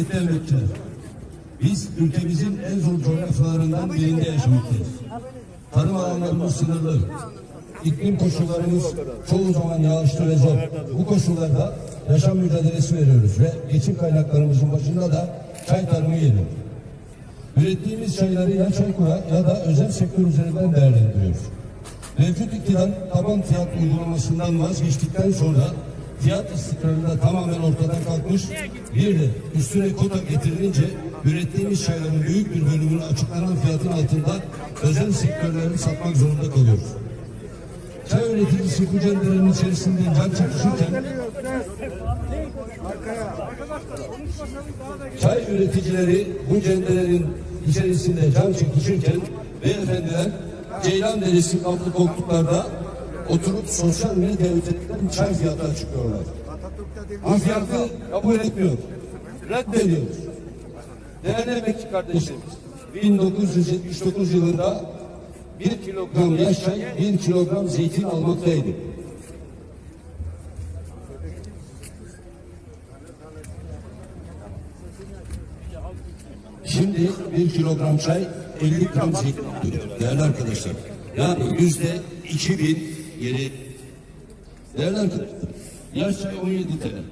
Devletçiler. Biz ülkemizin en zor coğrafyalarından birinde yaşamaktayız. Tarım alanlarımız sınırlı. İklim koşullarımız çoğu zaman yağışlı ve zor. Bu koşullarda yaşam mücadelesi veriyoruz ve geçim kaynaklarımızın başında da çay tarımı geliyor. Ürettiğimiz çayları ya Çaykur'a ya da özel sektör üzerinden değerlendiriyoruz. Mevcut iktidar taban fiyat uygulamasından vazgeçtikten sonra fiyat istikrarı da tamamen ortadan kalkmış. Bir de üstüne kota getirilince ürettiğimiz çayların büyük bir bölümünü açıklanan fiyatın altında özel sektörlerini satmak zorunda kalıyoruz. Çay üreticisi bu cenderenin içerisinde can çekişirken çay üreticileri bu cenderenin içerisinde can çekişirken beyefendiler Ceylan Deresi kaplı koltuklarda oturup sosyal medya üzerinden çay fiyatı açıklıyorlar. Bu fiyatı kabul etmiyor. Reddediyoruz. Değerli emekçi kardeşlerimiz, 1979 yılında bir kilogram yaş çay, bir kilogram zeytin almaktaydı. Şimdi bir kilogram çay 50 gram zeytin alıyor. Değerli arkadaşlar. Yani yüzde 2000 geri. Değerli arkadaşlar. Yaş çay 17 TL.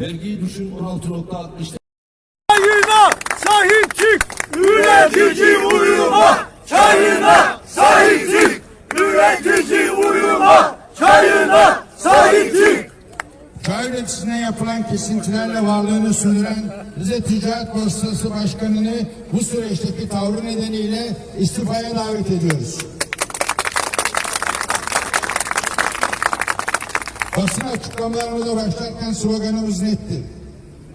Vergiyi düşün 16.60 Çayına sahip çık. Üretici uyuma. Çayına sahip çık. Üretici uyuma. Çayına sahip çık. Çay üreticisine yapılan kesintilerle varlığını sürdüren Rize Ticaret Borsası Başkanı'nı bu süreçteki tavrı nedeniyle istifaya davet ediyoruz. Basın açıklamalarımıza başlarken sloganımız netti.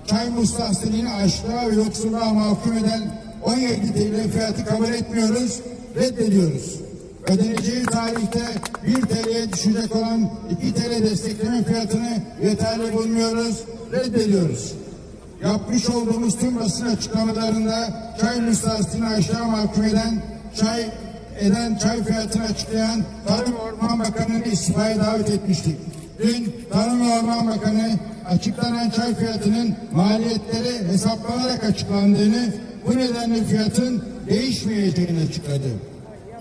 Çay mustasiliğini aşkına ve yoksulluğa mahkum eden 17 TL fiyatı kabul etmiyoruz, reddediyoruz. Ödeneceği tarihte 1 TL'ye düşecek olan 2 TL destekleme fiyatını yeterli bulmuyoruz, reddediyoruz. Yapmış olduğumuz tüm basın açıklamalarında çay müstahsını aşağı mahkum eden, çay eden çay fiyatını açıklayan Tarım Orman Bakanı'nı istifaya davet etmiştik. Dün Tarım ve Orman Bakanı açıklanan çay fiyatının maliyetleri hesaplanarak açıklandığını, bu nedenle fiyatın değişmeyeceğini açıkladı.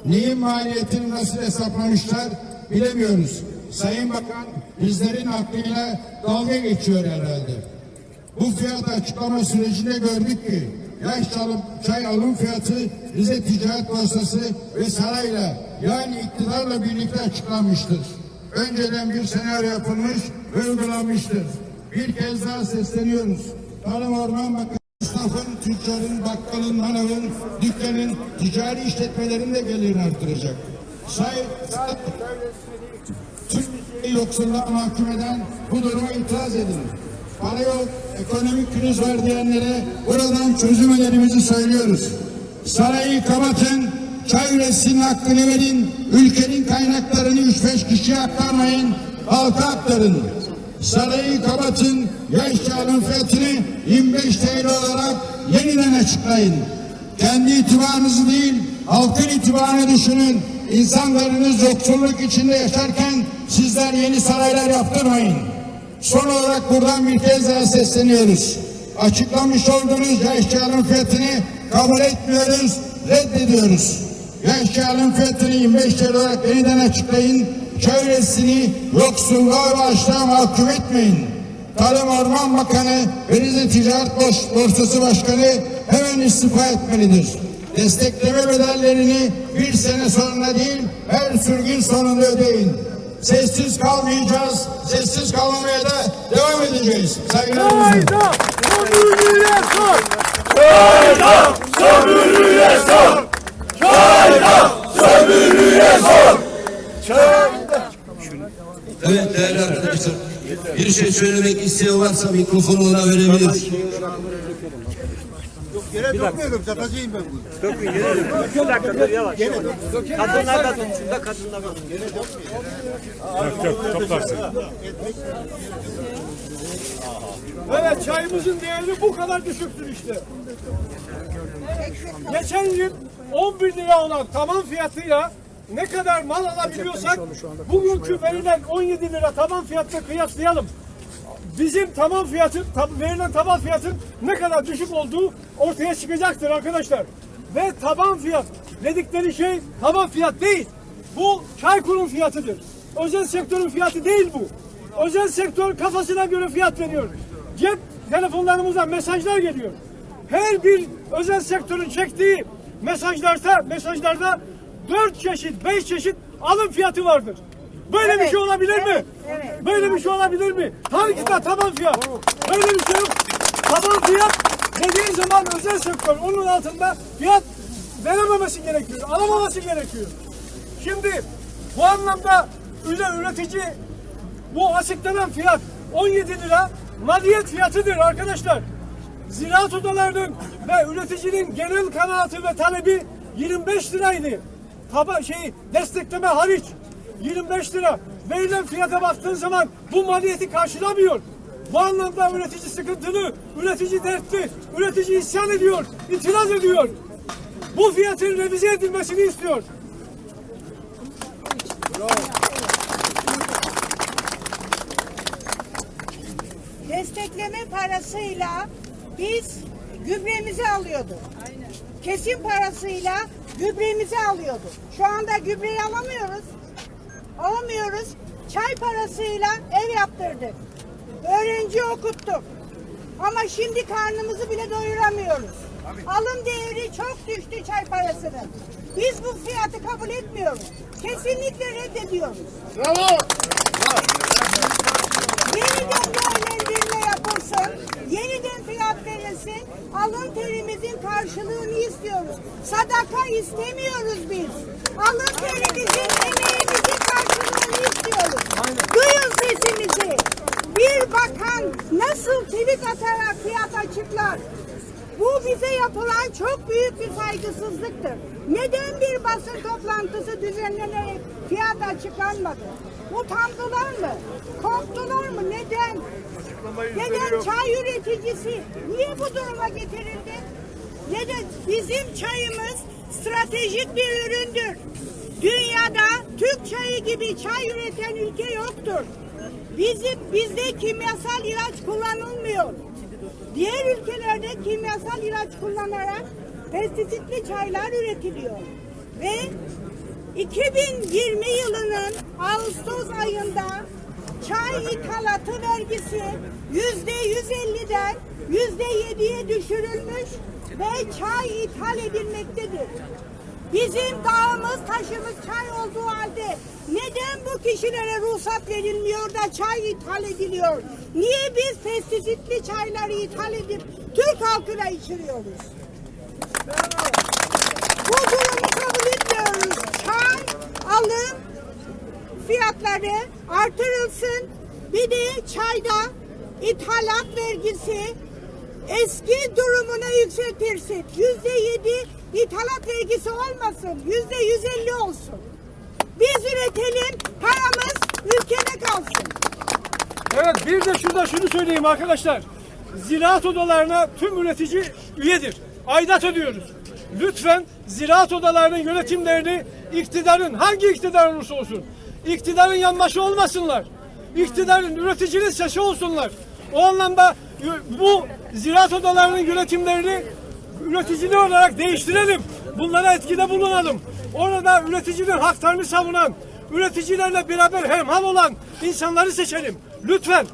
Neyin maliyetini nasıl hesaplamışlar bilemiyoruz. Sayın Bakan bizlerin aklıyla dalga geçiyor herhalde. Bu fiyat açıklama sürecinde gördük ki yaş alım, çay alım fiyatı Rize Ticaret Borsası ve sarayla yani iktidarla birlikte açıklanmıştır. Önceden bir senaryo yapılmış ve uygulanmıştır. Bir kez daha sesleniyoruz. Tarım Orman Bakanı esnafın, tüccarın, bakkalın, manavın, dükkanın, ticari işletmelerin de gelirini artıracak. Say, tüm ülkeyi yoksulluğa mahkum eden bu duruma itiraz edin. Para yok, ekonomik kriz var diyenlere buradan çözüm önerimizi söylüyoruz. Sarayı kapatın, çay üretisinin hakkını verin, ülkenin kaynaklarını 3-5 kişiye aktarmayın, halka aktarın. Sarayı kapatın, yaş alım fiyatını 25 TL olarak yeniden açıklayın. Kendi itibarınızı değil, halkın itibarını düşünün. İnsanlarınız yoksulluk içinde yaşarken sizler yeni saraylar yaptırmayın. Son olarak buradan bir kez daha sesleniyoruz. Açıklamış olduğunuz alım fiyatını kabul etmiyoruz, reddediyoruz. Yaş alım fiyatını 25 TL olarak yeniden açıklayın. Çevresini yoksulluğa ve açlığa mahkum etmeyin. Tarım Orman Bakanı Rize Ticaret Bors- Borsası Başkanı hemen istifa etmelidir. Destekleme bedellerini bir sene sonra değil her sürgün sonunda ödeyin. Sessiz kalmayacağız, sessiz kalmamaya da devam edeceğiz. Saygılar sunuyorum. Çayda sömürüye son. Çayda sömürüye son. Çayda Çayda. Evet değerli arkadaşlar. Bir şey söylemek isteyen varsa mikrofonu ona verebilir. Bir dakika dur yavaş. Kadınlar da tutsun da kadınlar da tutsun. Evet çayımızın değeri bu kadar düşüktür işte. Geçen yıl 11 lira olan taban fiyatıyla ne kadar mal alabiliyorsak bugünkü verilen 17 lira taban fiyatla kıyaslayalım. bizim taban fiyatın, tab- verilen taban fiyatın ne kadar düşük olduğu ortaya çıkacaktır arkadaşlar. Ve taban fiyat dedikleri şey taban fiyat değil. Bu Çaykur'un fiyatıdır. Özel sektörün fiyatı değil bu. Özel sektör kafasına göre fiyat veriyor. Cep telefonlarımıza mesajlar geliyor. Her bir özel sektörün çektiği mesajlarda mesajlarda dört çeşit, beş çeşit alım fiyatı vardır. Böyle bir şey olabilir mi? Böyle bir şey olabilir mi? Hangi de taban fiyat? Böyle bir şey yok. Taban fiyat dediğin zaman özel sektör onun altında fiyat verememesi gerekiyor, alamaması gerekiyor. Şimdi bu anlamda üretici bu açıklanan fiyat 17 lira maliyet fiyatıdır arkadaşlar. Ziraat odalarının ve üreticinin genel kanaatı ve talebi 25 liraydı. Taba şey destekleme hariç 25 lira. Verilen fiyata baktığın zaman bu maliyeti karşılamıyor. Bu anlamda üretici sıkıntılı, üretici dertli, üretici isyan ediyor, itiraz ediyor. Bu fiyatın revize edilmesini istiyor. destekleme parasıyla biz gübremizi alıyorduk. Kesim parasıyla gübremizi alıyorduk. Şu anda gübreyi alamıyoruz. Alamıyoruz. Çay parasıyla ev yaptırdık. Öğrenci okuttuk. Ama şimdi karnımızı bile doyuramıyoruz. Alım değeri çok düştü çay parasının. Biz bu fiyatı kabul etmiyoruz. Kesinlikle reddediyoruz. Yeniden değerlendirme yapılsın, yeniden fiyat verilsin, alın terimizin karşılığını istiyoruz. Sadaka istemiyoruz biz. Alın terimizin, emeğimizin karşılığını istiyoruz. Duyun sesimizi. Bir bakan nasıl tweet atarak fiyat açıklar? Bu bize yapılan çok büyük bir saygısızlıktır. Neden bir basın toplantısı düzenlenerek fiyat açıklanmadı? Utandılar mı? Korktular mı? Neden? Neden çay üreticisi niye bu duruma getirildi? Neden? Bizim çayımız stratejik bir üründür. Dünyada Türk çayı gibi çay üreten ülke yoktur. Bizim bizde kimyasal ilaç kullanılmıyor. Diğer ülkelerde kimyasal ilaç kullanarak pestisitli çaylar üretiliyor. Ve 2020 yılının Ağustos ayında çay ithalatı vergisi yüzde 150'den yüzde 7'ye düşürülmüş ve çay ithal edilmektedir. Bizim dağımız taşımız çay olduğu halde neden bu kişilere ruhsat verilmiyor da çay ithal ediliyor? Niye biz pestisitli çayları ithal edip Türk halkına içiriyoruz? Bu durumu kabul etmiyoruz. Çay alım fiyatları artırılsın. Bir de çayda ithalat vergisi eski durumuna yükseltirsin. Yüzde yedi ithalat vergisi olmasın. Yüzde yüz elli olsun. Biz üretelim, paramız ülkede kalsın. Evet bir de şurada şunu söyleyeyim arkadaşlar. Ziraat odalarına tüm üretici üyedir. Aidat ödüyoruz. Lütfen ziraat odalarının yönetimlerini iktidarın hangi iktidar olursa olsun iktidarın yanbaşı olmasınlar. İktidarın üreticinin sesi olsunlar. O anlamda bu ziraat odalarının yönetimlerini üreticili olarak değiştirelim. Bunlara etkide bulunalım. Orada üreticinin haklarını savunan, üreticilerle beraber hemhal olan insanları seçelim. Lütfen.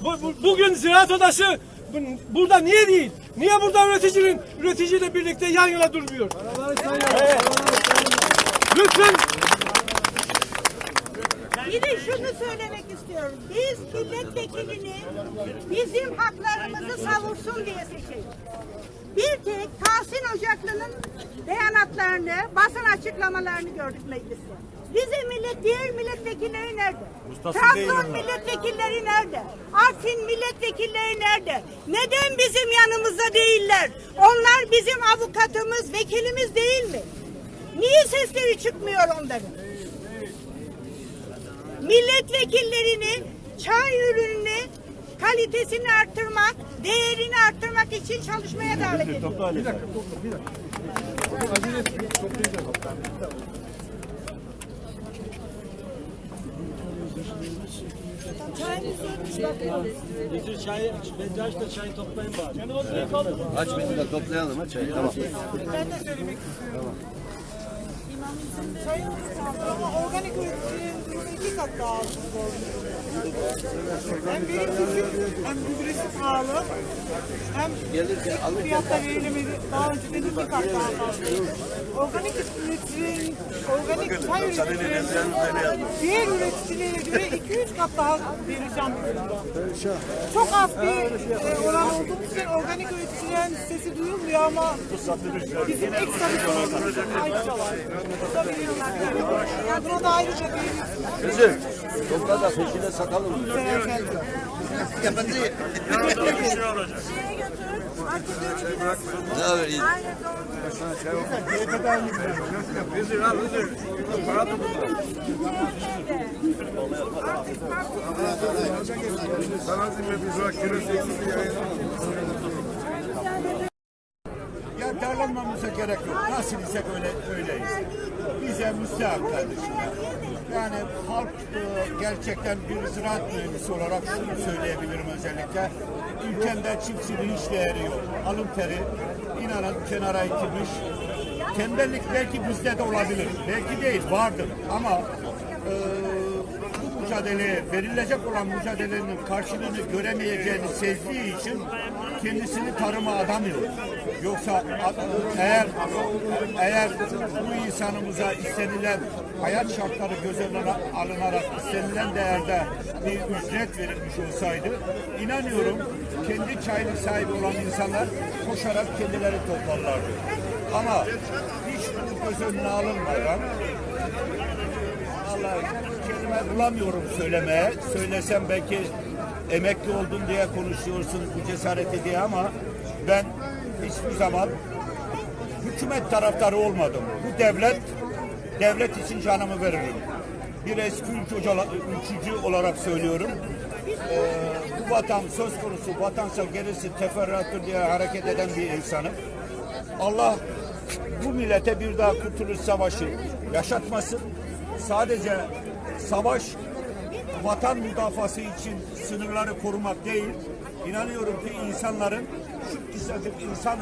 Bu- bu- bugün Ziraat Odası bu- burada niye değil? Niye burada üreticinin üreticiyle birlikte yan yana durmuyor? Evet. Lütfen Bir de şunu söylemek istiyorum. Biz milletvekilini bizim haklarımızı savursun diye seçildik. Bir tek Tahsin Ocaklı'nın beyanatlarını, basın açıklamalarını gördük mecliste. Bize millet, diğer milletvekilleri nerede? Trabzon milletvekilleri nerede? Artvin milletvekilleri nerede? Neden bizim yanımızda değiller? Onlar bizim avukatımız, vekilimiz değil mi? Niye sesleri çıkmıyor onların? Milletvekillerini çay ürününü kalitesini arttırmak, değerini arttırmak için çalışmaya davet ediyor. Bizim çayı, bence aç da çayı toplayın bari. Aç beni de toplayalım ha çayı. Tamam. Ben de söylemek istiyorum. Sayın ama organik üreticinin durumu iki kat daha az oldu. Hem düşük, hem gübresi pahalı, hem fiyatta verilemedi, daha önceden iki kat daha fazla. Organik üreticinin, organik çay üreticilerinin diğer üreticilere göre 200 kat daha vereceğim durumda. Çok az bir e, oran olduğumuz için organik üreticilerin sesi duyulmuyor ama bizim ekstra bir sorunumuz ayrıca var. Bu da veriyorlar. Yani buna da ayrıca bir Kızım topla da peşine sakalım. Selam efendim. Şeye götür. Ne haber iyi? Aynen doğru. Ya darlanmamıza gerek yok. Nasıl isek öyle öyleyiz. Bize kardeşim. Yani halk e, gerçekten bir ziraat mühendisi olarak şunu söyleyebilirim özellikle. Ülkemde çiftçiliğin hiç değeri yok. Alın teri inanın kenara itilmiş. Tembellik belki bizde de olabilir. Belki değil vardır ama e, mücadeleye verilecek olan mücadelenin karşılığını göremeyeceğini sezdiği için kendisini tarıma adamıyor. Yoksa eğer eğer bu insanımıza istenilen hayat şartları göz önüne alınarak istenilen değerde bir ücret verilmiş olsaydı inanıyorum kendi çaylık sahibi olan insanlar koşarak kendileri toplarlardı. Ama hiç bu göz önüne alınmadan kelime bulamıyorum söylemeye. Söylesem belki emekli oldum diye konuşuyorsun bu cesareti diye ama ben hiçbir zaman hükümet taraftarı olmadım. Bu devlet, devlet için canımı veririm. Bir eski ülkücü, olarak söylüyorum. Ee, bu vatan söz konusu vatansa gerisi teferruattır diye hareket eden bir insanım. Allah bu millete bir daha Kurtuluş Savaşı yaşatmasın. Sadece savaş vatan müdafası için sınırları korumak değil. İnanıyorum ki insanların şu kısacık insan